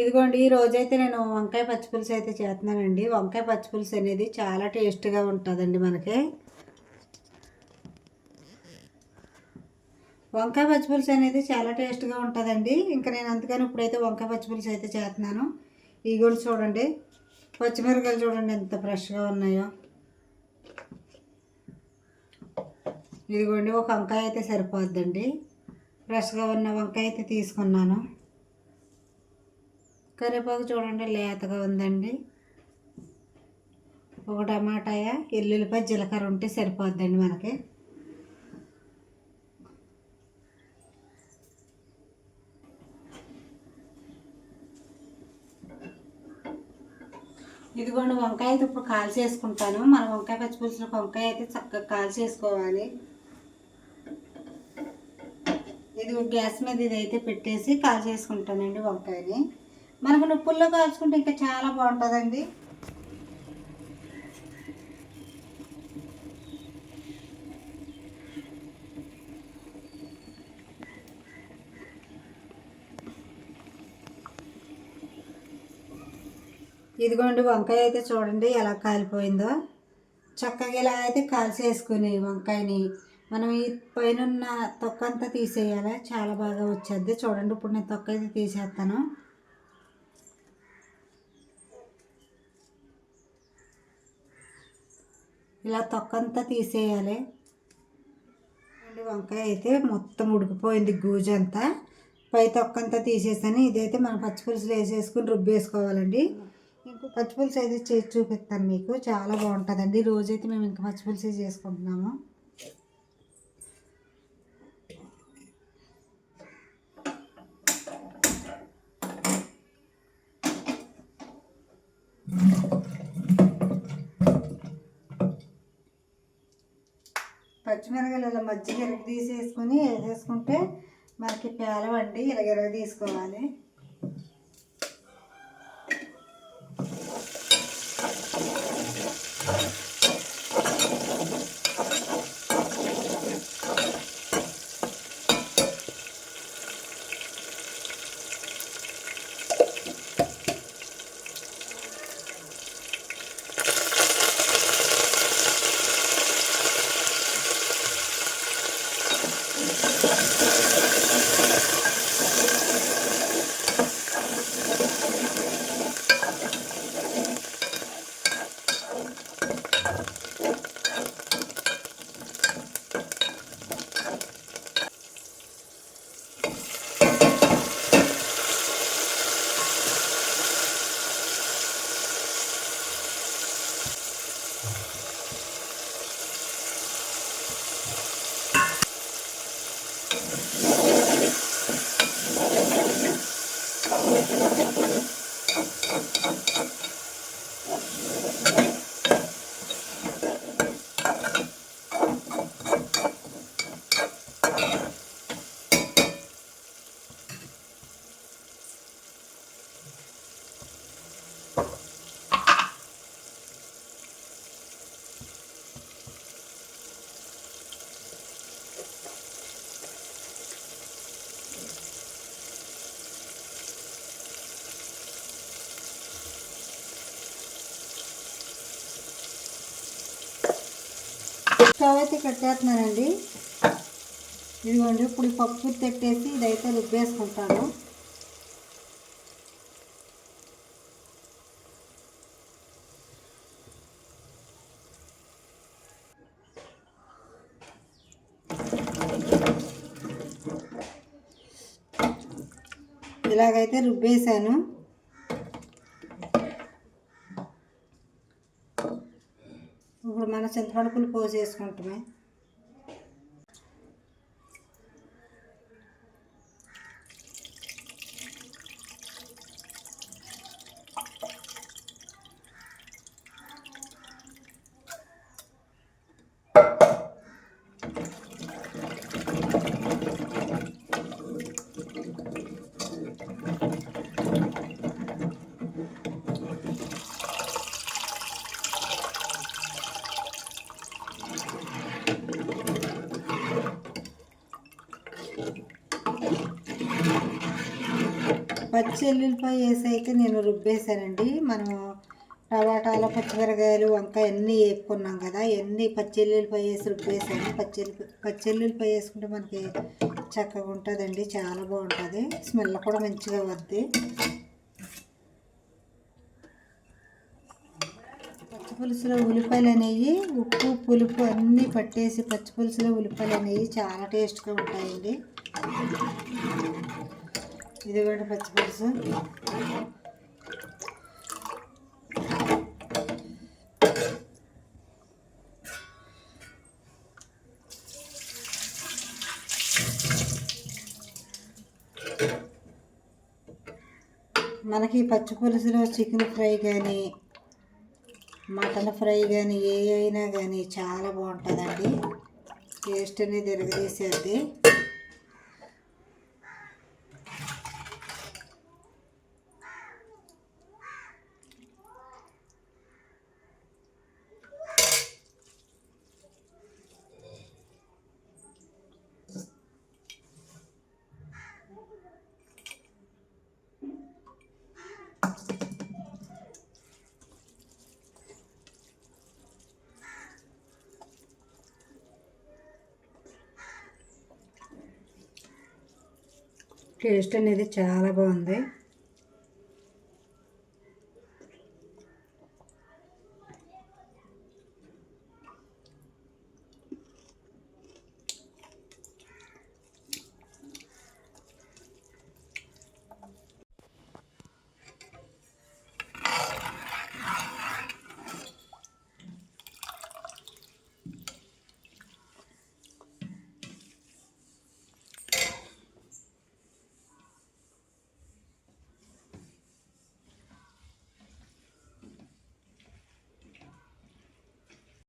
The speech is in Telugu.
ఇదిగోండి ఈ రోజైతే నేను వంకాయ పచ్చిపులుసు అయితే చేస్తున్నానండి. వంకాయ పచ్చిపులుసు అనేది చాలా టేస్ట్గా ఉంటుందండి మనకి. వంకాయ పచ్చిపులుసు అనేది చాలా టేస్ట్గా ఉంటుందండి. ఇంకా నేను అందుకని ఇప్పుడైతే వంకాయ పచ్చిపులుసు అయితే చేస్తున్నాను. ఇవి కూడా చూడండి పచ్చిమిరపకాయలు చూడండి ఎంత ఫ్రెష్గా ఉన్నాయో. ఇదిగోండి ఒక వంకాయ అయితే సరిపోద్దండి. ఫ్రెష్గా ఉన్న వంకాయ అయితే తీసుకున్నాను. కరివేపాకు చూడండి లేతగా ఉందండి. ఒక టమాటాయ ఎల్లుల్లిపాయ జీలకర్ర ఉంటే సరిపోద్దండి మనకి. ఇదిగోండి వంకాయ అయితే ఇప్పుడు కాల్చి వేసుకుంటాను మన వంకాయ పచ్చిపులుసులో వంకాయ అయితే చక్కగా కాల్చేసుకోవాలి. ఇది గ్యాస్ మీద ఇది అయితే పెట్టేసి కాల్చేసుకుంటానండి వంకాయని. మనకు నుప్పుల్లో కాల్చుకుంటే ఇంకా చాలా బాగుంటుందండి. ఇదిగోండి వంకాయ అయితే చూడండి ఎలా కాలిపోయిందో. చక్కగా ఇలా అయితే కాల్చేసుకుని వంకాయని మనం ఈ పైన తొక్క అంతా తీసేయాలి? చాలా బాగా వచ్చేది చూడండి ఇప్పుడు నేను తొక్క అయితే తీసేస్తాను. ఇలా తొక్కంతా తీసేయాలి. అండి వంకాయ అయితే మొత్తం ఉడికిపోయింది గూజంతా అంతా. పై తొక్క అంతా తీసేసాను. ఇదైతే మనం పచ్చిపులుసులు వేసేసుకుని రుబ్బేసుకోవాలండి. ఇంకో పచ్చిపులుసు అయితే చేసి చూపిస్తాను మీకు. చాలా బాగుంటుందండి. రోజైతే మేము ఇంకా పచ్చిపులుసు చేసుకుంటున్నాము. పచ్చిమిరకాయలు ఇలా మజ్జిగ ఎరగ తీసేసుకొని వేసేసుకుంటే మనకి పేలవండి. ఇలా ఎరగ తీసుకోవాలి. Thank you. స్టవ్ అయితే కట్టేస్తున్నానండి. ఇదిగోండి ఇప్పుడు పప్పు పెట్టేసి ఇదైతే రుబ్బేసుకుంటాను. ఇలాగైతే రుబ్బేసాను మన మన చింతపండుకులు పోసేసుకుంటామే పచ్చి ఎల్లుల్లిపాయ వేసి అయితే నేను రుబ్బేశానండి. మనము టమాటాలు పచ్చిమిరకాయలు వంకాయ అన్నీ వేపుకున్నాం కదా ఎన్ని పచ్చి ఎల్లుల్లిపాయ వేసి రుబ్బేసాను పచ్చి పచ్చి ఎల్లుల్లిపాయ వేసుకుంటే మనకి చక్కగా ఉంటుందండి చాలా బాగుంటుంది. స్మెల్ కూడా మంచిగా వద్ది. పచ్చి పులుసులో ఉల్లిపాయలు అనేవి ఉప్పు పులుపు అన్నీ పట్టేసి పచ్చి పులుసులో ఉల్లిపాయలు అనేవి చాలా టేస్ట్గా ఉంటాయండి. ఇది కూడా పచ్చిపులుసు మనకి పచ్చి పులుసులో చికెన్ ఫ్రై కానీ మటన్ ఫ్రై కానీ ఏ అయినా కానీ చాలా బాగుంటుందండి. టేస్ట్ అనేది ఎరగదీసేది టేస్ట్ అనేది చాలా బాగుంది.